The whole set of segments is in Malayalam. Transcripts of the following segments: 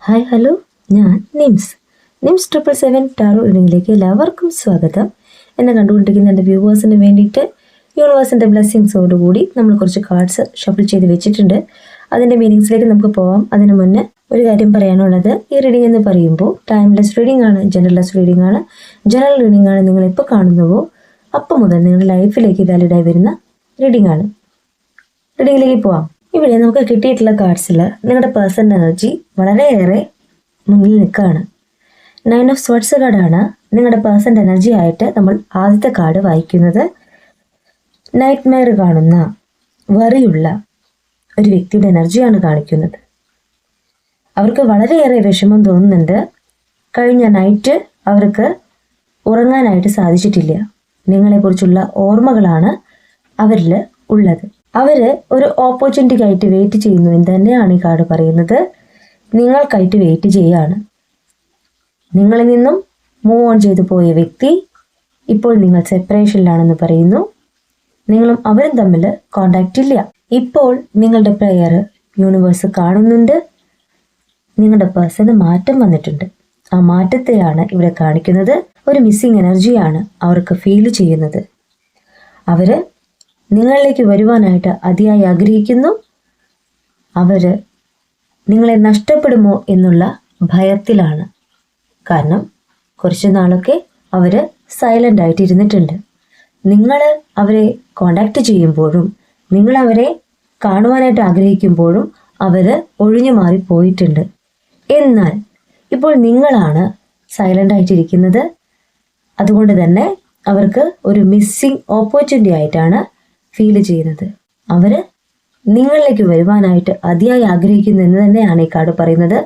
Hi hello. ഞാൻ Nims. Nims triple seven tarot ഇടങ്ങളിലേക്ക് എല്ലാവർക്കും സ്വാഗതം. എന്നെ കണ്ടുകൊണ്ടിരിക്കുന്ന എന്റെ വ്യൂവേഴ്സിന് വേണ്ടിയിട്ട് യൂണിവേഴ്സിന്റെ ബ്ലെസ്സിങ്സോടുകൂടി നമ്മൾ കുറച്ച് കാർഡ്സ് ഷഫിൾ ചെയ്ത് വെച്ചിട്ടുണ്ട്. അതിന്റെ മീനിങ്സിലേക്ക് നമുക്ക് പോവാം. അതിന് മുന്നേ ഒരു കാര്യം പറയാനുള്ളത്. ഈ റീഡിംഗ് എന്ന് പറയുമ്പോൾ ടൈംലെസ് റീഡിംഗ് ആണ് ജനറൽലെസ് റീഡിംഗ് ആണ്. ജനറൽ റീഡിംഗ് ആണ് നിങ്ങൾ ഇപ്പോൾ കാണുന്നുവോ? അപ്പോൾ മുതൽ നിങ്ങളുടെ ലൈഫിലേക്ക് വാലിഡായി വരുന്ന റീഡിംഗ് ആണ്. റീഡിങ്ങിലേക്ക് പോവാം. ഇവിടെ നമുക്ക് കിട്ടിയിട്ടുള്ള കാർഡ്സിൽ നിങ്ങളുടെ പേഴ്സണൽ എനർജി വളരെയേറെ മുന്നിൽ നിൽക്കുകയാണ്. നയൻ ഓഫ് സ്വർട്സ് കാർഡാണ് നിങ്ങളുടെ പേഴ്സണൽ എനർജി ആയിട്ട് നമ്മൾ ആദ്യത്തെ കാർഡ് വായിക്കുന്നത്. നൈറ്റ് മെയർ കാണുന്ന വറിയുള്ള ഒരു വ്യക്തിയുടെ എനർജിയാണ് കാണിക്കുന്നത്. അവർക്ക് വളരെയേറെ വിഷമം തോന്നുന്നുണ്ട്. കഴിഞ്ഞ നൈറ്റ് അവർക്ക് ഉറങ്ങാനായിട്ട് സാധിച്ചിട്ടില്ല. നിങ്ങളെക്കുറിച്ചുള്ള ഓർമ്മകളാണ് അവരിൽ ഉള്ളത്. അവർ ഒരു ഓപ്പർച്യൂണിറ്റിക്കായിട്ട് വെയിറ്റ് ചെയ്യുന്നു. എന്ന് തന്നെയാണ് ഈ കാർഡ് പറയുന്നത്. നിങ്ങൾക്കായിട്ട് വെയിറ്റ് ചെയ്യാണ്. നിങ്ങളിൽ നിന്നും മൂവ് ഓൺ ചെയ്തു പോയ വ്യക്തി ഇപ്പോൾ നിങ്ങൾ സെപ്പറേഷനിലാണെന്ന് പറയുന്നു. നിങ്ങളും അവരും തമ്മിൽ കോണ്ടാക്റ്റ് ഇല്ല. ഇപ്പോൾ നിങ്ങളുടെ പ്രെയർ യൂണിവേഴ്സ് കാണുന്നുണ്ട്. നിങ്ങളുടെ പേഴ്സണ് മാറ്റം വന്നിട്ടുണ്ട്. ആ മാറ്റത്തെയാണ് ഇവിടെ കാണിക്കുന്നത്. ഒരു മിസ്സിങ് എനർജിയാണ് അവർക്ക് ഫീൽ ചെയ്യുന്നത്. അവർ നിങ്ങളിലേക്ക് വരുവാനായിട്ട് അതിയായി ആഗ്രഹിക്കുന്നു. അവർ നിങ്ങളെ നഷ്ടപ്പെടുമോ എന്നുള്ള ഭയത്തിലാണ്. കാരണം കുറച്ച് നാളൊക്കെ അവർ സൈലന്റ് ആയിട്ട് ഇരുന്നിട്ടുണ്ട് നിങ്ങൾ അവരെ കോണ്ടാക്ട് ചെയ്യുമ്പോഴും നിങ്ങൾ അവരെ കാണുവാനായിട്ട് ആഗ്രഹിക്കുമ്പോഴും അവർ ഒഴിഞ്ഞു മാറി പോയിട്ടുണ്ട്. എന്നാൽ ഇപ്പോൾ നിങ്ങളാണ് സൈലന്റ് ആയിട്ടിരിക്കുന്നത്. അതുകൊണ്ട് തന്നെ അവർക്ക് ഒരു മിസ്സിങ് ഓപ്പർച്യൂണിറ്റി ആയിട്ടാണ് ഫീൽ ചെയ്യുന്നത്. അവർ നിങ്ങളിലേക്ക് വരുവാനായിട്ട് അതിയായി ആഗ്രഹിക്കുന്നു എന്ന് തന്നെയാണ് ഈ കാർഡ് പറയുന്നത്.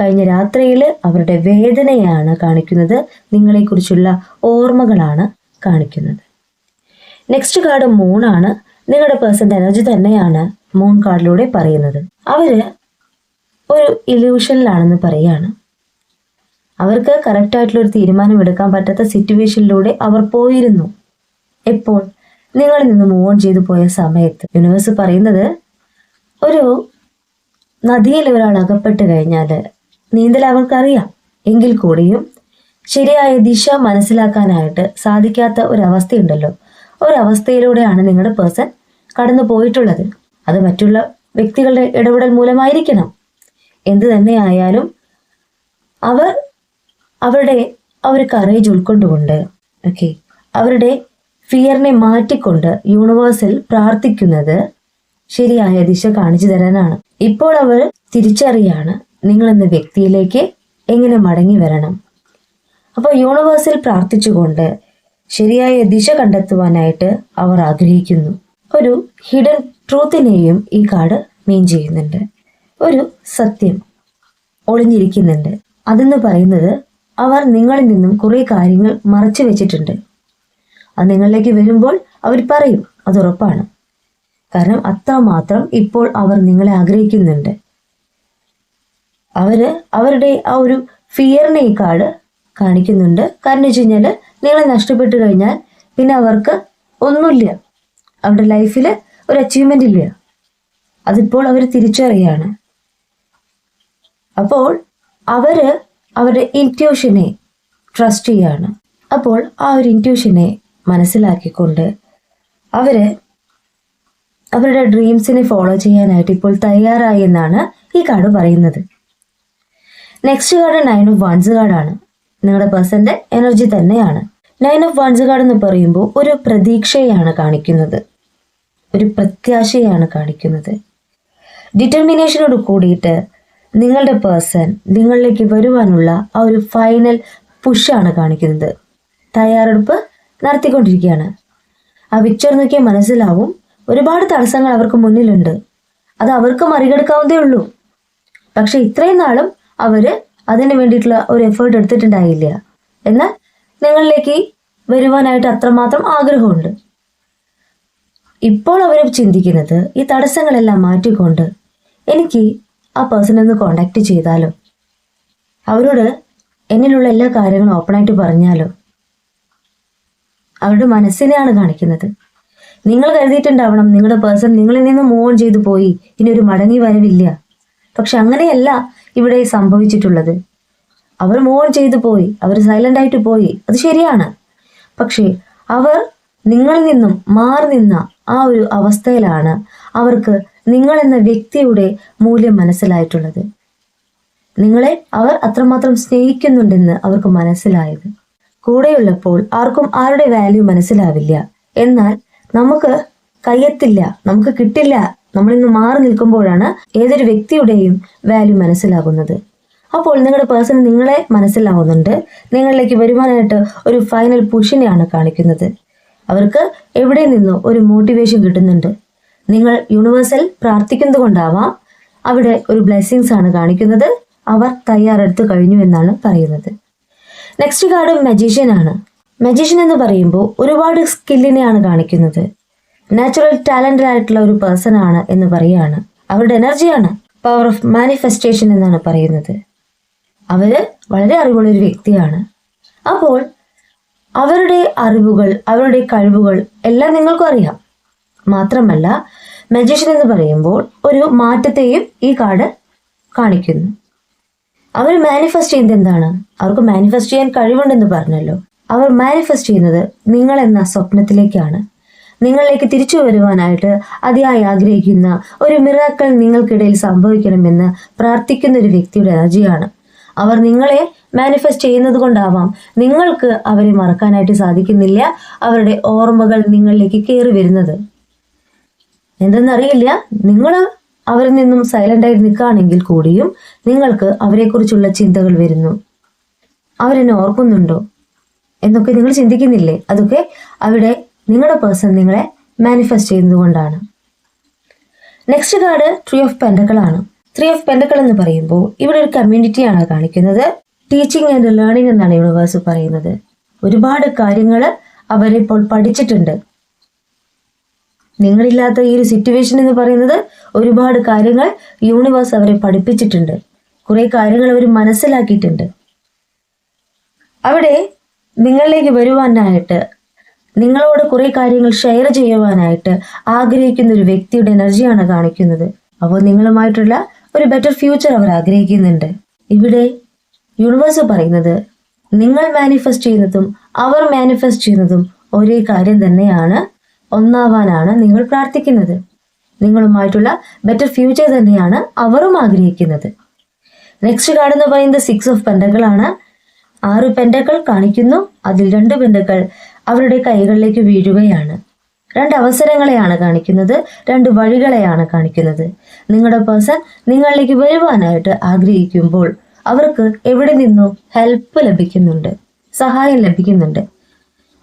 കഴിഞ്ഞ രാത്രിയിൽ അവരുടെ വേദനയാണ് കാണിക്കുന്നത്. നിങ്ങളെക്കുറിച്ചുള്ള ഓർമ്മകളാണ് കാണിക്കുന്നത്. നെക്സ്റ്റ് കാർഡ് മൂണാണ്. നിങ്ങളുടെ പേഴ്സന്റെ എനർജി തന്നെയാണ് മൂൺ കാർഡിലൂടെ പറയുന്നത്. അവർ ഒരു ഇല്യൂഷനിലാണെന്ന് പറയാണ്. അവർക്ക് കറക്റ്റായിട്ടുള്ള ഒരു തീരുമാനം എടുക്കാൻ പറ്റാത്ത സിറ്റുവേഷനിലൂടെ അവർ പോയിരുന്നു. എപ്പോൾ? നിങ്ങളിൽ നിന്ന് മൂവ് ഓൺ ചെയ്തു പോയ സമയത്ത് യൂണിവേഴ്സ് പറയുന്നത് ഒരു നദിയിൽ ഒരാൾ അകപ്പെട്ട് കഴിഞ്ഞാൽ നീന്തൽ അവർക്കറിയാം എങ്കിൽ കൂടിയും ശരിയായ ദിശ മനസ്സിലാക്കാനായിട്ട് സാധിക്കാത്ത ഒരവസ്ഥയുണ്ടല്ലോ. ഒരവസ്ഥയിലൂടെയാണ് നിങ്ങളുടെ പേഴ്സൺ കടന്നു പോയിട്ടുള്ളത്. അത് മറ്റുള്ള വ്യക്തികളുടെ ഇടപെടൽ മൂലമായിരിക്കണം. എന്ത് തന്നെയായാലും അവർ അവരുടെ ഒരു കറേജ് ഉൾക്കൊണ്ടുകൊണ്ട് ഓക്കെ അവരുടെ ഫിയറിനെ മാറ്റിക്കൊണ്ട് യൂണിവേഴ്സിൽ പ്രാർത്ഥിക്കുന്നത് ശരിയായ ദിശ കാണിച്ചു തരാനാണ്. ഇപ്പോൾ അവർ തിരിച്ചറിയാണ് നിങ്ങൾ എന്ന വ്യക്തിയിലേക്ക് എങ്ങനെ മടങ്ങി വരണം. അപ്പോൾ യൂണിവേഴ്സിൽ പ്രാർത്ഥിച്ചുകൊണ്ട് ശരിയായ ദിശ കണ്ടെത്തുവാനായിട്ട് അവർ ആഗ്രഹിക്കുന്നു. ഒരു ഹിഡൻ ട്രൂത്തിനെയും ഈ കാർഡ് മീൻ ചെയ്യുന്നുണ്ട്. ഒരു സത്യം ഒളിഞ്ഞിരിക്കുന്നുണ്ട്. അതെന്ന് പറയുന്നത് അവർ നിങ്ങളിൽ നിന്നും കുറേ കാര്യങ്ങൾ മറച്ചു വെച്ചിട്ടുണ്ട്. അത് നിങ്ങളിലേക്ക് വരുമ്പോൾ അവർ പറയും അത് ഉറപ്പാണ്. കാരണം അത്രമാത്രം ഇപ്പോൾ അവർ നിങ്ങളെ ആഗ്രഹിക്കുന്നുണ്ട്. അവർ അവരുടെ ആ ഒരു ഫിയറിനെ കാർഡ് കാണിക്കുന്നുണ്ട്. കാരണം വെച്ച് കഴിഞ്ഞാൽ നിങ്ങളെ നഷ്ടപ്പെട്ടു കഴിഞ്ഞാൽ പിന്നെ അവർക്ക് ഒന്നുമില്ല. അവരുടെ ലൈഫിൽ ഒരു അച്ചീവ്മെന്റ് ഇല്ല. അതിപ്പോൾ അവർ തിരിച്ചറിയാണ്. അപ്പോൾ അവർ അവരുടെ ഇന്റ്യൂഷനെ ട്രസ്റ്റ് ചെയ്യാണ്. അപ്പോൾ ആ ഒരു ഇന്റ്യൂഷനെ മനസ്സിലാക്കിക്കൊണ്ട് അവർ അവരുടെ ഡ്രീംസിനെ ഫോളോ ചെയ്യാനായിട്ട് ഇപ്പോൾ തയ്യാറായി എന്നാണ് ഈ കാർഡ് പറയുന്നത്. Next card nine of wands കാർഡാണ് നിങ്ങളുടെ പേഴ്സന്റെ എനർജി തന്നെയാണ്. നയൻ ഓഫ് വൺസ് കാർഡ് എന്ന് പറയുമ്പോൾ ഒരു പ്രതീക്ഷയാണ് കാണിക്കുന്നത്. ഒരു പ്രത്യാശയാണ് കാണിക്കുന്നത്. ഡിറ്റർമിനേഷനോട് കൂടിയിട്ട് നിങ്ങളുടെ പേഴ്സൺ നിങ്ങളിലേക്ക് വരുവാനുള്ള ആ ഒരു ഫൈനൽ പുഷാണ് കാണിക്കുന്നത്. തയ്യാറെടുപ്പ് നടത്തിക്കൊണ്ടിരിക്കുകയാണ് ആ പിക്ചർ നോക്കിയാൽ മനസ്സിലാവും ഒരുപാട് തടസ്സങ്ങൾ അവർക്ക് മുന്നിലുണ്ട്. അത് അവർക്ക് മറികടക്കാവുന്നതേ ഉള്ളൂ. പക്ഷെ ഇത്രയും നാളും അവർ അതിന് വേണ്ടിയിട്ടുള്ള ഒരു എഫേർട്ട് എടുത്തിട്ടുണ്ടായില്ല. എന്നാൽ നിങ്ങളിലേക്ക് വരുവാനായിട്ട് അത്രമാത്രം ആഗ്രഹമുണ്ട്. ഇപ്പോൾ അവർ ചിന്തിക്കുന്നത് ഈ തടസ്സങ്ങളെല്ലാം മാറ്റിക്കൊണ്ട് എനിക്ക് ആ പേഴ്സണെ ഒന്ന് കോണ്ടാക്ട് ചെയ്താലോ? അവരോട് എന്നിലുള്ള എല്ലാ കാര്യങ്ങളും ഓപ്പണായിട്ട് പറഞ്ഞാലോ? അവരുടെ മനസ്സിനെയാണ് കാണിക്കുന്നത്. നിങ്ങൾ കരുതിയിട്ടുണ്ടാവണം നിങ്ങളുടെ പേഴ്സൺ നിങ്ങളിൽ നിന്ന് മൂവ് ചെയ്തു പോയി. ഇനി ഒരു മടങ്ങി വരവില്ല. പക്ഷെ അങ്ങനെയല്ല ഇവിടെ സംഭവിച്ചിട്ടുള്ളത്. അവർ മോൺ ചെയ്തു പോയി. അവർ സൈലന്റ് ആയിട്ട് പോയി. അത് ശരിയാണ്. പക്ഷേ അവർ നിങ്ങളിൽ നിന്നും മാറി നിന്ന ആ ഒരു അവസ്ഥയിലാണ് അവർക്ക് നിങ്ങൾ എന്ന വ്യക്തിയുടെ മൂല്യം മനസ്സിലായിട്ടുള്ളത്. നിങ്ങളെ അവർ അത്രമാത്രം സ്നേഹിക്കുന്നുണ്ടെന്ന് അവർക്ക് മനസ്സിലായത്. കൂടെയുള്ളപ്പോൾ ആർക്കും ആരുടെ വാല്യൂ മനസ്സിലാവില്ല. എന്നാൽ നമുക്ക് കയ്യെത്തില്ല നമുക്ക് കിട്ടില്ല നമ്മളിന്ന് മാറി നിൽക്കുമ്പോഴാണ് ഏതൊരു വ്യക്തിയുടെയും വാല്യൂ മനസ്സിലാകുന്നത്. അപ്പോൾ നിങ്ങളുടെ പേഴ്സൺ നിങ്ങളെ മനസ്സിലാവുന്നുണ്ട്. നിങ്ങളിലേക്ക് വരുവാനായിട്ട് ഒരു ഫൈനൽ പുഷിനെയാണ് കാണിക്കുന്നത്. അവർക്ക് എവിടെ നിന്നോ ഒരു മോട്ടിവേഷൻ കിട്ടുന്നുണ്ട്. നിങ്ങൾ യൂണിവേഴ്സൽ പ്രാർത്ഥിക്കുന്നത് കൊണ്ടാവാം. അവിടെ ഒരു ബ്ലെസ്സിങ്സ് ആണ് കാണിക്കുന്നത്. അവർ തയ്യാറെടുത്ത് കഴിഞ്ഞു എന്നാണ് പറയുന്നത്. നെക്സ്റ്റ് കാർഡ് മജീഷ്യൻ ആണ്. മജീഷ്യൻ എന്ന് പറയുമ്പോൾ ഒരുപാട് സ്കില്ലിനെയാണ് കാണിക്കുന്നത്. നാച്ചുറൽ ടാലന്റഡ് ആയിട്ടുള്ള ഒരു പേഴ്സൺ ആണ് എന്ന് പറയുകയാണ്. അവരുടെ എനർജിയാണ് പവർ ഓഫ് മാനിഫെസ്റ്റേഷൻ എന്നാണ് പറയുന്നത്. അവർ വളരെ അറിവുള്ള ഒരു വ്യക്തിയാണ്. അപ്പോൾ അവരുടെ അറിവുകൾ അവരുടെ കഴിവുകൾ എല്ലാം നിങ്ങൾക്കും അറിയാം. മാത്രമല്ല മജീഷ്യൻ എന്ന് പറയുമ്പോൾ ഒരു മാറ്റത്തെയും ഈ കാർഡ് കാണിക്കുന്നു. അവർ മാനിഫെസ്റ്റ് ചെയ്യുന്നത് എന്താണ്? അവർക്ക് മാനിഫെസ്റ്റ് ചെയ്യാൻ കഴിവുണ്ടെന്ന് പറഞ്ഞല്ലോ. അവർ മാനിഫെസ്റ്റ് ചെയ്യുന്നത് നിങ്ങൾ എന്ന സ്വപ്നത്തിലേക്കാണ്. നിങ്ങളിലേക്ക് തിരിച്ചു വരുവാനായിട്ട് അതിയായി ആഗ്രഹിക്കുന്ന ഒരു മിറാക്കൾ നിങ്ങൾക്കിടയിൽ സംഭവിക്കണമെന്ന് പ്രാർത്ഥിക്കുന്ന ഒരു വ്യക്തിയുടെ എനർജിയാണ് അവർ നിങ്ങളെ മാനിഫെസ്റ്റ് ചെയ്യുന്നത് കൊണ്ടാവാം. നിങ്ങൾക്ക് അവരെ മറക്കാനായിട്ട് സാധിക്കുന്നില്ല. അവരുടെ ഓർമ്മകൾ നിങ്ങളിലേക്ക് കയറി വരുന്നത്. എന്തെന്നറിയില്ല. നിങ്ങൾ അവരിൽ നിന്നും സൈലന്റ് ആയി നിൽക്കുകയാണെങ്കിൽ കൂടിയും നിങ്ങൾക്ക് അവരെക്കുറിച്ചുള്ള ചിന്തകൾ വരുന്നു. അവരെന്നെ ഓർക്കുന്നുണ്ടോ? എന്നൊക്കെ നിങ്ങൾ ചിന്തിക്കുന്നില്ലേ? അതൊക്കെ അവിടെ നിങ്ങളുടെ പേഴ്സൺ നിങ്ങളെ മാനിഫെസ്റ്റ് ചെയ്യുന്നതുകൊണ്ടാണ്. നെക്സ്റ്റ് കാർഡ് ട്രീ ഓഫ് പെൻഡക്കളാണ് ത്രീ ഓഫ് പെൻഡക്കൾ എന്ന് പറയുമ്പോൾ ഇവിടെ ഒരു കമ്മ്യൂണിറ്റിയാണ് കാണിക്കുന്നത്. ടീച്ചിങ് ആൻഡ് ലേണിംഗ് എന്നാണ് യൂണിവേഴ്സ് പറയുന്നത്. ഒരുപാട് കാര്യങ്ങൾ അവരിപ്പോൾ പഠിച്ചിട്ടുണ്ട്. നിങ്ങളില്ലാത്ത ഈ ഒരു സിറ്റുവേഷൻ എന്ന് പറയുന്നത് ഒരുപാട് കാര്യങ്ങൾ യൂണിവേഴ്സ് അവരെ പഠിപ്പിച്ചിട്ടുണ്ട്. കുറെ കാര്യങ്ങൾ അവർ മനസ്സിലാക്കിയിട്ടുണ്ട്. അവിടെ നിങ്ങളിലേക്ക് വരുവാനായിട്ട് നിങ്ങളോട് കുറെ കാര്യങ്ങൾ ഷെയർ ചെയ്യുവാനായിട്ട് ആഗ്രഹിക്കുന്ന ഒരു വ്യക്തിയുടെ എനർജിയാണ് കാണിക്കുന്നത്. അപ്പോൾ നിങ്ങളുമായിട്ടുള്ള ഒരു ബെറ്റർ ഫ്യൂച്ചർ അവർ ആഗ്രഹിക്കുന്നുണ്ട്. ഇവിടെ യൂണിവേഴ്സ് പറയുന്നത് നിങ്ങൾ മാനിഫെസ്റ്റ് ചെയ്യുന്നതും അവർ മാനിഫെസ്റ്റ് ചെയ്യുന്നതും ഒരേ കാര്യം തന്നെയാണ്. ഒന്നാവാനാണ് നിങ്ങൾ പ്രാർത്ഥിക്കുന്നത്. നിങ്ങളുമായിട്ടുള്ള ബെറ്റർ ഫ്യൂച്ചർ തന്നെയാണ് അവരും ആഗ്രഹിക്കുന്നത്. നെക്സ്റ്റ് കാർഡ് എന്ന് പറയുന്നത് സിക്സ് ഓഫ് പെൻഡകളാണ് ആറ് പെൻഡകൾ കാണിക്കുന്നു. അതിൽ രണ്ട് പെൻഡകൾ അവരുടെ കൈകളിലേക്ക് വീഴുകയാണ്. രണ്ട് അവസരങ്ങളെയാണ് കാണിക്കുന്നത്. രണ്ട് വഴികളെയാണ് കാണിക്കുന്നത്. നിങ്ങളുടെ പേഴ്സൺ നിങ്ങളിലേക്ക് വരുവാനായിട്ട് ആഗ്രഹിക്കുമ്പോൾ അവർക്ക് എവിടെ നിന്നോ ഹെൽപ്പ് ലഭിക്കുന്നുണ്ട്. സഹായം ലഭിക്കുന്നുണ്ട്.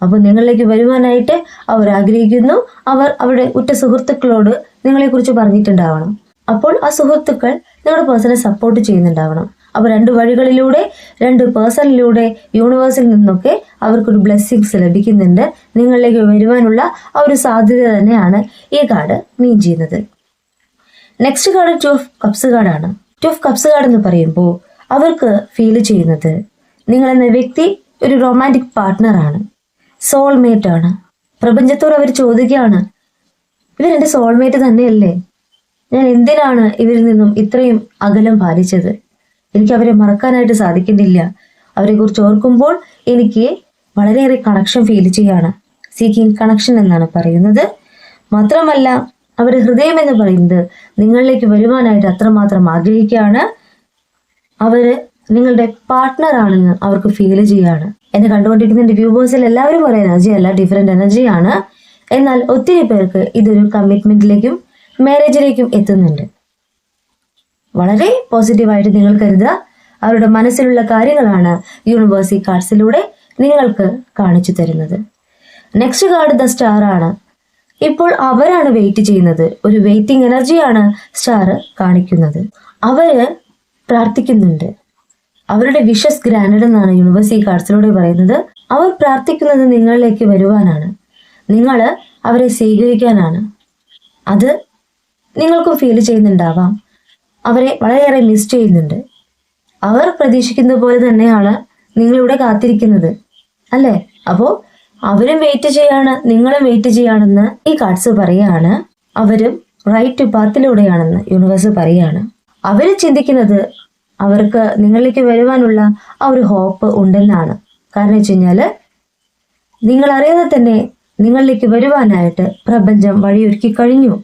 അപ്പോൾ നിങ്ങളിലേക്ക് വരുവാനായിട്ട് അവർ ആഗ്രഹിക്കുന്നു. അവർ അവരുടെ ഉറ്റ സുഹൃത്തുക്കളോട് നിങ്ങളെക്കുറിച്ച് പറഞ്ഞിട്ടുണ്ടാവണം. അപ്പോൾ ആ സുഹൃത്തുക്കൾ നിങ്ങളുടെ പേഴ്സണെ സപ്പോർട്ട് ചെയ്യുന്നുണ്ടാവണം. അപ്പോൾ രണ്ട് വഴികളിലൂടെ രണ്ട് പേഴ്സണിലൂടെ യൂണിവേഴ്സിൽ നിന്നൊക്കെ അവർക്കൊരു ബ്ലെസ്സിങ്സ് ലഭിക്കുന്നുണ്ട്. നിങ്ങളിലേക്ക് വരുവാനുള്ള ആ ഒരു സാധ്യത തന്നെയാണ് ഈ കാർഡ് മീൻ ചെയ്യുന്നത്. Next card two of cups കാർഡാണ് ടു ഓഫ് കപ്സ് കാർഡ് എന്ന് പറയുമ്പോൾ അവർക്ക് ഫീൽ ചെയ്യുന്നത് നിങ്ങളെന്ന വ്യക്തി ഒരു റൊമാന്റിക് പാർട്ട്ണറാണ് സോൾമേറ്റ് ആണ്. പ്രപഞ്ചത്തോട് അവർ ചോദിക്കുകയാണ് ഇവരെന്റെ സോൾമേറ്റ് തന്നെയല്ലേ? ഞാൻ എന്തിനാണ് ഇവരിൽ നിന്നും ഇത്രയും അകലം പാലിച്ചത്? എനിക്ക് അവരെ മറക്കാനായിട്ട് സാധിക്കുന്നില്ല. അവരെക്കുറിച്ച് ഓർക്കുമ്പോൾ എനിക്ക് വളരെയേറെ കണക്ഷൻ ഫീൽ ചെയ്യാണ്. സീക്കിംഗ് കണക്ഷൻ എന്നാണ് പറയുന്നത്. മാത്രമല്ല അവരുടെ ഹൃദയം എന്ന് പറയുന്നത് നിങ്ങളിലേക്ക് വരുവാനായിട്ട് അത്രമാത്രം ആഗ്രഹിക്കുകയാണ്. അവർ നിങ്ങളുടെ പാർട്ട്ണർ ആണെന്ന് അവർക്ക് ഫീൽ ചെയ്യാണ് എന്നെ കണ്ടുകൊണ്ടിരിക്കുന്ന എന്റെ വ്യൂവേഴ്സിൽ എല്ലാവരും പറയുന്ന എനർജി അല്ല ഡിഫറെന്റ് എനർജിയാണ് എന്നാൽ ഒത്തിരി പേർക്ക് ഇതൊരു കമ്മിറ്റ്മെന്റിലേക്കും മാരേജിലേക്കും എത്തുന്നുണ്ട്. വളരെ പോസിറ്റീവായിട്ട് നിങ്ങൾ കരുതുക. അവരുടെ മനസ്സിലുള്ള കാര്യങ്ങളാണ് യൂണിവേഴ്സിറ്റി കാർഡ്സിലൂടെ നിങ്ങൾക്ക് കാണിച്ചു തരുന്നത്. നെക്സ്റ്റ് കാർഡ് ദ സ്റ്റാർ ആണ്. ഇപ്പോൾ അവരാണ് വെയിറ്റ് ചെയ്യുന്നത്. ഒരു വെയിറ്റിംഗ് എനർജിയാണ് സ്റ്റാർ കാണിക്കുന്നത്. അവർ പ്രാർത്ഥിക്കുന്നുണ്ട്. അവരുടെ വിഷസ് ഗ്രാൻഡ് എന്നാണ് യൂണിവേഴ്സ് ഈ കാർഡ്സിലൂടെ പറയുന്നത്. അവർ പ്രാർത്ഥിക്കുന്നത് നിങ്ങളിലേക്ക് വരുവാനാണ്. നിങ്ങൾ അവരെ സ്വീകരിക്കാനാണ്. അത് നിങ്ങൾക്കും ഫീൽ ചെയ്യുന്നുണ്ടാവാം. അവരെ വളരെയേറെ മിസ് ചെയ്യുന്നുണ്ട്. അവർ പ്രതീക്ഷിക്കുന്ന പോലെ തന്നെയാണ് നിങ്ങളിവിടെ കാത്തിരിക്കുന്നത്. അല്ലേ? അപ്പോൾ അവരും വെയിറ്റ് ചെയ്യാണ് നിങ്ങളും വെയിറ്റ് ചെയ്യാണെന്ന് ഈ കാർഡ്സ് പറയാണ് അവരും റൈറ്റ് പാത്തിലൂടെയാണെന്ന് യൂണിവേഴ്സ് പറയാണ് അവർ ചിന്തിക്കുന്നത് അവർക്ക് നിങ്ങളിലേക്ക് വരുവാനുള്ള ആ ഒരു ഹോപ്പ് ഉണ്ടെന്നാണ്. കാരണം വെച്ച് കഴിഞ്ഞാൽ നിങ്ങൾ അറിയാതെ തന്നെ നിങ്ങളിലേക്ക് വരുവാനായിട്ട് പ്രപഞ്ചം വഴിയൊരുക്കി കഴിഞ്ഞു.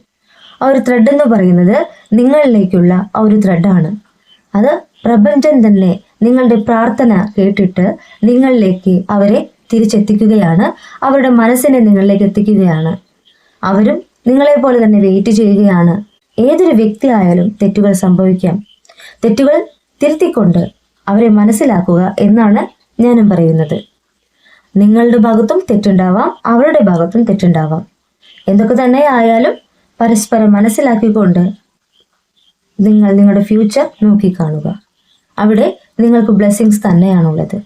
ആ ഒരു ത്രെഡ് എന്ന് പറയുന്നത് നിങ്ങളിലേക്കുള്ള ആ ഒരു ത്രെഡാണ് അത് പ്രപഞ്ചം തന്നെ നിങ്ങളുടെ പ്രാർത്ഥന കേട്ടിട്ട് നിങ്ങളിലേക്ക് അവരെ തിരിച്ചെത്തിക്കുകയാണ്. അവരുടെ മനസ്സിനെ നിങ്ങളിലേക്ക് എത്തിക്കുകയാണ്. അവരും നിങ്ങളെ പോലെ തന്നെ വെയിറ്റ് ചെയ്യുകയാണ്. ഏതൊരു വ്യക്തി ആയാലും തെറ്റുകൾ സംഭവിക്കാം. തെറ്റുകൾ തിരുത്തിക്കൊണ്ട് അവരെ മനസ്സിലാക്കുക എന്നാണ് ഞാനും പറയുന്നത്. നിങ്ങളുടെ ഭാഗത്തും തെറ്റുണ്ടാവാം അവരുടെ ഭാഗത്തും തെറ്റുണ്ടാവാം. എന്തൊക്കെ തന്നെ ആയാലും പരസ്പരം മനസ്സിലാക്കിക്കൊണ്ട് നിങ്ങൾ നിങ്ങളുടെ ഫ്യൂച്ചർ നോക്കിക്കാണുക. അവിടെ നിങ്ങൾക്ക് ബ്ലെസ്സിങ്സ് തന്നെയാണുള്ളത്.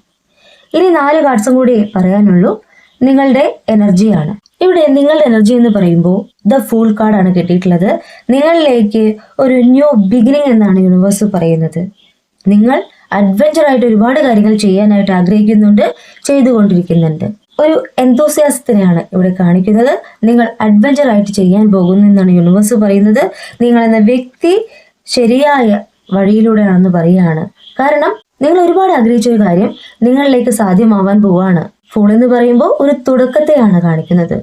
ഇനി നാല് കാർഡ്സും കൂടി പറയാനുള്ളൂ. നിങ്ങളുടെ എനർജിയാണ് ഇവിടെ നിങ്ങളുടെ എനർജി എന്ന് പറയുമ്പോൾ ദ ഫൂൾ കാർഡാണ് കിട്ടിയിട്ടുള്ളത്. നിങ്ങളിലേക്ക് ഒരു ന്യൂ ബിഗിനിങ് എന്നാണ് യൂണിവേഴ്സ് പറയുന്നത്. നിങ്ങൾ അഡ്വഞ്ചർ ആയിട്ട് ഒരുപാട് കാര്യങ്ങൾ ചെയ്യാനായിട്ട് ആഗ്രഹിക്കുന്നുണ്ട് ചെയ്തുകൊണ്ടിരിക്കുന്നുണ്ട്. ഒരു എന്തോസിയാസത്തിനെയാണ് ഇവിടെ കാണിക്കുന്നത്. നിങ്ങൾ അഡ്വഞ്ചർ ആയിട്ട് ചെയ്യാൻ പോകുന്നു എന്നാണ് യൂണിവേഴ്സ് പറയുന്നത്. നിങ്ങൾ എന്ന വ്യക്തി ശരിയായ വഴിയിലൂടെയാണെന്ന് പറയുകയാണ്. കാരണം നിങ്ങൾ ഒരുപാട് ആഗ്രഹിച്ച ഒരു കാര്യം നിങ്ങളിലേക്ക് സാധ്യമാവാൻ പോവാണ് ഫോൺ എന്ന് പറയുമ്പോൾ ഒരു തുടക്കത്തെയാണ് കാണിക്കുന്നത്.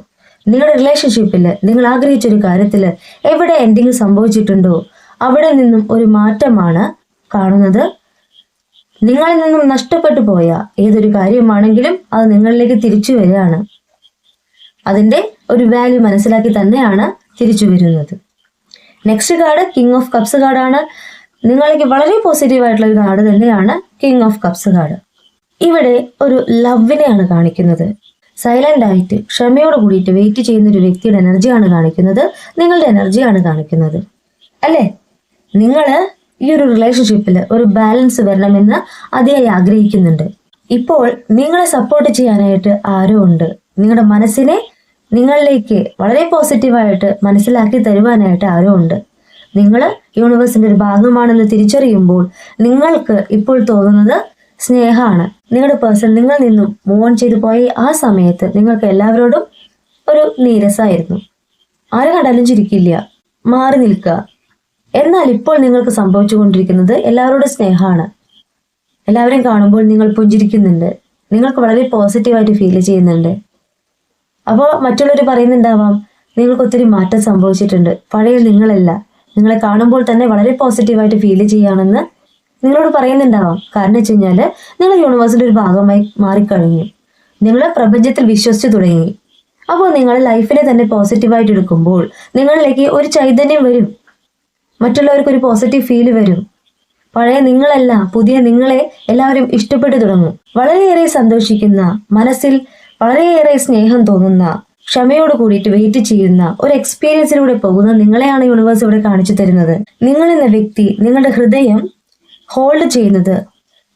നിങ്ങളുടെ റിലേഷൻഷിപ്പിൽ നിങ്ങൾ ആഗ്രഹിച്ച ഒരു കാര്യത്തിൽ എവിടെ എൻഡിങ് സംഭവിച്ചിട്ടുണ്ടോ അവിടെ നിന്നും ഒരു മാറ്റമാണ് കാണുന്നത്. നിങ്ങളിൽ നിന്നും നഷ്ടപ്പെട്ടു പോയ ഏതൊരു കാര്യമാണെങ്കിലും അത് നിങ്ങളിലേക്ക് തിരിച്ചു വരികയാണ്. അതിന്റെ ഒരു വാല്യൂ മനസ്സിലാക്കി തന്നെയാണ് തിരിച്ചു വരുന്നത്. Next card king of cups കാർഡാണ് നിങ്ങളിലേക്ക് വളരെ പോസിറ്റീവ് ആയിട്ടുള്ള ഒരു കാർഡ് തന്നെയാണ് കിങ് ഓഫ് കപ്സ് കാർഡ് ഇവിടെ ഒരു ലവിനെയാണ് കാണിക്കുന്നത്. സൈലന്റ് ആയിട്ട് ക്ഷമയോട് കൂടിയിട്ട് വെയിറ്റ് ചെയ്യുന്ന ഒരു വ്യക്തിയുടെ എനർജിയാണ് കാണിക്കുന്നത്. നിങ്ങളുടെ എനർജിയാണ് കാണിക്കുന്നത്. അല്ലേ? നിങ്ങൾ ഈ ഒരു റിലേഷൻഷിപ്പിൽ ഒരു ബാലൻസ് വരണമെന്ന് അതിയായി ആഗ്രഹിക്കുന്നുണ്ട്. ഇപ്പോൾ നിങ്ങളെ സപ്പോർട്ട് ചെയ്യാനായിട്ട് ആരോ ഉണ്ട്. നിങ്ങളുടെ മനസ്സിനെ നിങ്ങളിലേക്ക് വളരെ പോസിറ്റീവായിട്ട് മനസ്സിലാക്കി തരുവാനായിട്ട് ആരോ ഉണ്ട്. നിങ്ങൾ യൂണിവേഴ്സിന്റെ ഒരു ഭാഗമാണെന്ന് തിരിച്ചറിയുമ്പോൾ നിങ്ങൾക്ക് ഇപ്പോൾ തോന്നുന്നത് സ്നേഹമാണ്. നിങ്ങളുടെ പേഴ്സൺ നിങ്ങൾ നിന്നും മൂവ് ഓൺ ചെയ്തു പോയ ആ സമയത്ത് നിങ്ങൾക്ക് എല്ലാവരോടും ഒരു നീരസായിരുന്നു. ആരെ കണ്ടാലും ചിരിക്കില്ല. മാറി നിൽക്കുക. എന്നാൽ ഇപ്പോൾ നിങ്ങൾക്ക് സംഭവിച്ചുകൊണ്ടിരിക്കുന്നത് എല്ലാവരുടെ സ്നേഹമാണ്. എല്ലാവരെയും കാണുമ്പോൾ നിങ്ങൾ പുഞ്ചിരിക്കുന്നുണ്ട്. നിങ്ങൾക്ക് വളരെ പോസിറ്റീവായിട്ട് ഫീൽ ചെയ്യുന്നുണ്ട്. അപ്പോൾ മറ്റുള്ളവർ പറയുന്നുണ്ടാവാം നിങ്ങൾക്ക് ഒത്തിരി മാറ്റം സംഭവിച്ചിട്ടുണ്ട്. പഴയ നിങ്ങളല്ല. നിങ്ങളെ കാണുമ്പോൾ തന്നെ വളരെ പോസിറ്റീവായിട്ട് ഫീൽ ചെയ്യുകയാണെന്ന് നിങ്ങളോട് പറയുന്നുണ്ടാവാം. കാരണം വെച്ച് കഴിഞ്ഞാൽ നിങ്ങൾ യൂണിവേഴ്സിന്റെ ഒരു ഭാഗമായി മാറിക്കഴിഞ്ഞു. നിങ്ങൾ പ്രപഞ്ചത്തിൽ വിശ്വസിച്ചു തുടങ്ങി. അപ്പോൾ നിങ്ങൾ ലൈഫിനെ തന്നെ പോസിറ്റീവായിട്ട് എടുക്കുമ്പോൾ നിങ്ങളിലേക്ക് ഒരു ചൈതന്യം വരും. മറ്റുള്ളവർക്ക് ഒരു പോസിറ്റീവ് ഫീൽ വരും. പഴയ നിങ്ങളല്ല പുതിയ നിങ്ങളെ എല്ലാവരും ഇഷ്ടപ്പെട്ടു തുടങ്ങും. വളരെയേറെ സന്തോഷിക്കുന്ന മനസ്സിൽ വളരെയേറെ സ്നേഹം തോന്നുന്ന ക്ഷമയോട് കൂടിയിട്ട് വെയിറ്റ് ചെയ്യുന്ന ഒരു എക്സ്പീരിയൻസിലൂടെ പോകുന്ന നിങ്ങളെയാണ് യൂണിവേഴ്സ് ഇവിടെ കാണിച്ചു തരുന്നത്. നിങ്ങൾ എന്ന വ്യക്തി നിങ്ങളുടെ ഹൃദയം ഹോൾഡ് ചെയ്യുന്നത്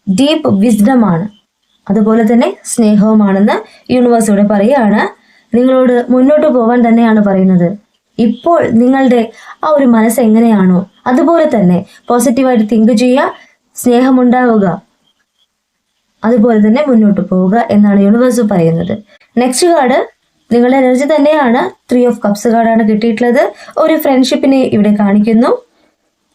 ഡീപ്പ് വിസ്ഡമാണ് അതുപോലെ തന്നെ സ്നേഹവുമാണെന്ന് യൂണിവേഴ്സ് ഇവിടെ പറയുകയാണ്. നിങ്ങളോട് മുന്നോട്ട് പോകാൻ തന്നെയാണ് പറയുന്നത്. ഇപ്പോൾ നിങ്ങളുടെ ആ ഒരു മനസ്സ് എങ്ങനെയാണോ അതുപോലെ തന്നെ പോസിറ്റീവായിട്ട് തിങ്ക് ചെയ്യുക സ്നേഹമുണ്ടാവുക അതുപോലെ തന്നെ മുന്നോട്ട് പോവുക എന്നാണ് യൂണിവേഴ്സ് പറയുന്നത്. നെക്സ്റ്റ് കാർഡ് നിങ്ങളുടെ എനർജി തന്നെയാണ്. ത്രീ ഓഫ് കപ്സ് കാർഡാണ് കിട്ടിയിട്ടുള്ളത്. ഒരു ഫ്രണ്ട്ഷിപ്പിനെ ഇവിടെ കാണിക്കുന്നു.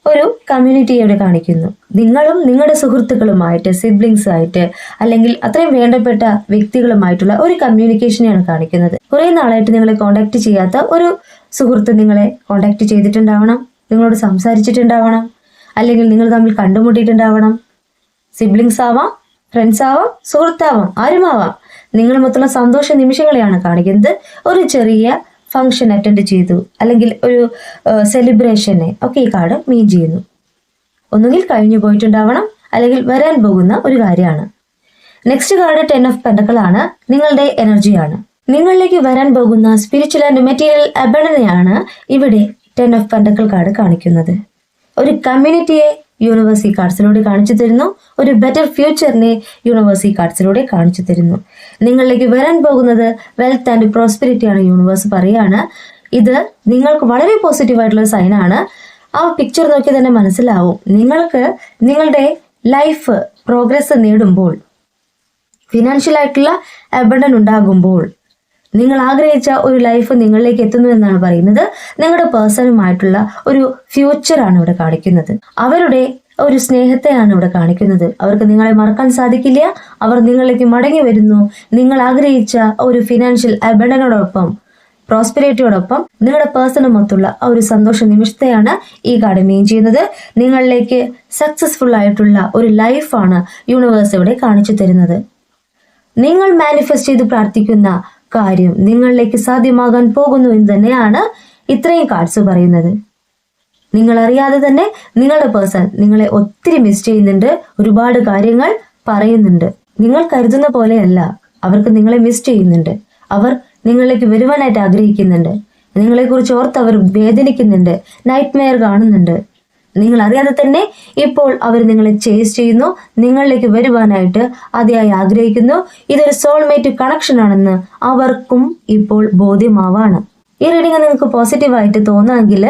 ഒരു കമ്മ്യൂണിറ്റിയെ ഇവിടെ കാണിക്കുന്നു. നിങ്ങളും നിങ്ങളുടെ സുഹൃത്തുക്കളുമായിട്ട് സിബ്ലിങ്സ് ആയിട്ട് അല്ലെങ്കിൽ അത്രയും വേണ്ടപ്പെട്ട വ്യക്തികളുമായിട്ടുള്ള ഒരു കമ്മ്യൂണിക്കേഷനെയാണ് കാണിക്കുന്നത്. കുറെ നാളായിട്ട് നിങ്ങളെ കോണ്ടാക്ട് ചെയ്യാത്ത ഒരു സുഹൃത്ത് നിങ്ങളെ കോണ്ടാക്ട് ചെയ്തിട്ടുണ്ടാവണം നിങ്ങളോട് സംസാരിച്ചിട്ടുണ്ടാവണം അല്ലെങ്കിൽ നിങ്ങൾ തമ്മിൽ കണ്ടുമുട്ടിയിട്ടുണ്ടാവണം. സിബ്ലിങ്സ് ആവാം ഫ്രണ്ട്സ് ആവാം സുഹൃത്താവാം ആരുമാവാം. നിങ്ങൾ മൊത്തമുള്ള സന്തോഷ നിമിഷങ്ങളെയാണ് കാണിക്കുന്നത്. ഒരു ചെറിയ ഫംഗ്ഷൻ അറ്റൻഡ് ചെയ്തു അല്ലെങ്കിൽ ഒരു സെലിബ്രേഷനെ ഒക്കെ ഈ കാർഡ് മീൻ ചെയ്യുന്നു. ഒന്നുകിൽ കഴിഞ്ഞു പോയിട്ടുണ്ടാവണം അല്ലെങ്കിൽ വരാൻ പോകുന്ന ഒരു കാര്യമാണ്. നെക്സ്റ്റ് കാർഡ് ടെൻ ഓഫ് പെൻഡക്കളാണ് നിങ്ങളുടെ എനർജിയാണ് നിങ്ങളിലേക്ക് വരാൻ പോകുന്ന സ്പിരിച്വൽ ആൻഡ് മെറ്റീരിയൽ അബഡനെയാണ് ഇവിടെ ടെൻ ഓഫ് പെൻഡക്കൾ കാർഡ് കാണിക്കുന്നത്. ഒരു കമ്മ്യൂണിറ്റിയെ യൂണിവേഴ്സി കാർഡ്സിലൂടെ കാണിച്ചു തരുന്നു. ഒരു ബെറ്റർ ഫ്യൂച്ചറിനെ യൂണിവേഴ്സി കാർഡ്സിലൂടെ കാണിച്ചു തരുന്നു. നിങ്ങളിലേക്ക് വരാൻ പോകുന്നത് വെൽത്ത് ആൻഡ് പ്രോസ്പെരിറ്റി ആണ് യൂണിവേഴ്സ് പറയുകയാണ് ഇത് നിങ്ങൾക്ക് വളരെ പോസിറ്റീവ് ആയിട്ടുള്ള സൈനാണ് ആ പിക്ചർ നോക്കി തന്നെ മനസ്സിലാവും. നിങ്ങൾക്ക് നിങ്ങളുടെ ലൈഫ് പ്രോഗ്രസ് നേടുമ്പോൾ ഫിനാൻഷ്യൽ ആയിട്ടുള്ള അബണ്ടൻ ഉണ്ടാകുമ്പോൾ നിങ്ങൾ ആഗ്രഹിച്ച ഒരു ലൈഫ് നിങ്ങളിലേക്ക് എത്തുന്നു എന്നാണ് പറയുന്നത്. നിങ്ങളുടെ പേഴ്സണുമായിട്ടുള്ള ഒരു ഫ്യൂച്ചറാണ് ഇവിടെ കാണിക്കുന്നത്. അവരുടെ ഒരു സ്നേഹത്തെയാണ് ഇവിടെ കാണിക്കുന്നത്. അവർക്ക് നിങ്ങളെ മറക്കാൻ സാധിക്കില്ല. അവർ നിങ്ങളിലേക്ക് മടങ്ങി വരുന്നു. നിങ്ങൾ ആഗ്രഹിച്ച ഒരു ഫിനാൻഷ്യൽ അബണ്ടനോടൊപ്പം പ്രോസ്പെരിറ്റിയോടൊപ്പം നിങ്ങളുടെ പേഴ്സണുമൊത്തുള്ള ആ ഒരു സന്തോഷ നിമിഷത്തെയാണ് ഈ കാർഡ് മെയിൻ ചെയ്യുന്നത്. നിങ്ങളിലേക്ക് സക്സസ്ഫുൾ ആയിട്ടുള്ള ഒരു ലൈഫാണ് യൂണിവേഴ്സ് ഇവിടെ കാണിച്ചു തരുന്നത്. നിങ്ങൾ മാനിഫെസ്റ്റ് ചെയ്ത് പ്രാർത്ഥിക്കുന്ന കാര്യം നിങ്ങളിലേക്ക് സാധ്യമാകാൻ പോകുന്നു എന്ന് തന്നെയാണ് ഇത്രയും കാർഡ്സ് പറയുന്നത്. നിങ്ങൾ അറിയാതെ തന്നെ നിങ്ങളുടെ പേഴ്സൺ നിങ്ങളെ ഒത്തിരി മിസ് ചെയ്യുന്നുണ്ട് ഒരുപാട് കാര്യങ്ങൾ പറയുന്നുണ്ട്. നിങ്ങൾ കരുതുന്ന പോലെയല്ല അവർക്ക് നിങ്ങളെ മിസ് ചെയ്യുന്നുണ്ട്. അവർ നിങ്ങളിലേക്ക് വരുവാനായിട്ട് ആഗ്രഹിക്കുന്നുണ്ട്. നിങ്ങളെക്കുറിച്ച് ഓർത്ത് അവർ വേദനിക്കുന്നുണ്ട് നൈറ്റ് മെയർ കാണുന്നുണ്ട്. നിങ്ങൾ അറിയാതെ തന്നെ ഇപ്പോൾ അവർ നിങ്ങളെ ചേസ് ചെയ്യുന്നു നിങ്ങളിലേക്ക് വരുവാനായിട്ട് അതിയായി ആഗ്രഹിക്കുന്നു. ഇതൊരു സോൾമേറ്റ് കണക്ഷൻ ആണെന്ന് അവർക്കും ഇപ്പോൾ ബോധ്യമാവാണ്. ഈ റീഡിംഗ് നിങ്ങൾക്ക് പോസിറ്റീവായിട്ട് തോന്നുമെങ്കിൽ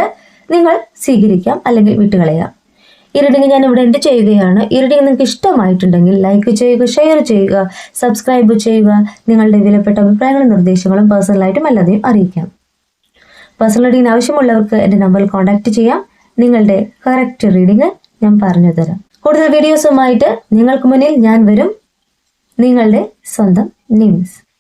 നിങ്ങൾ സ്വീകരിക്കാം അല്ലെങ്കിൽ വിട്ടുകളയാം. ഈ റീഡിംഗ് ഞാൻ ഇവിടെ എന്റെ ചെയ്യുകയാണ്. ഈ റീഡിംഗ് നിങ്ങൾക്ക് ഇഷ്ടമായിട്ടുണ്ടെങ്കിൽ ലൈക്ക് ചെയ്യുക ഷെയർ ചെയ്യുക സബ്സ്ക്രൈബ് ചെയ്യുക. നിങ്ങളുടെ വിലപ്പെട്ട അഭിപ്രായങ്ങളും നിർദ്ദേശങ്ങളും പേഴ്സണലായിട്ടും അല്ലാതെയും അറിയിക്കാം. പേഴ്സണൽ റീഡിംഗിന് ആവശ്യമുള്ളവർക്ക് എന്റെ നമ്പറിൽ കോൺടാക്ട് ചെയ്യാം. നിങ്ങളുടെ കറക്റ്റ് റീഡിങ് ഞാൻ പറഞ്ഞു തരാം. കൂടുതൽ വീഡിയോസുമായിട്ട് നിങ്ങൾക്ക് മുന്നിൽ ഞാൻ വരും. നിങ്ങളുടെ സ്വന്തം നിംസ്.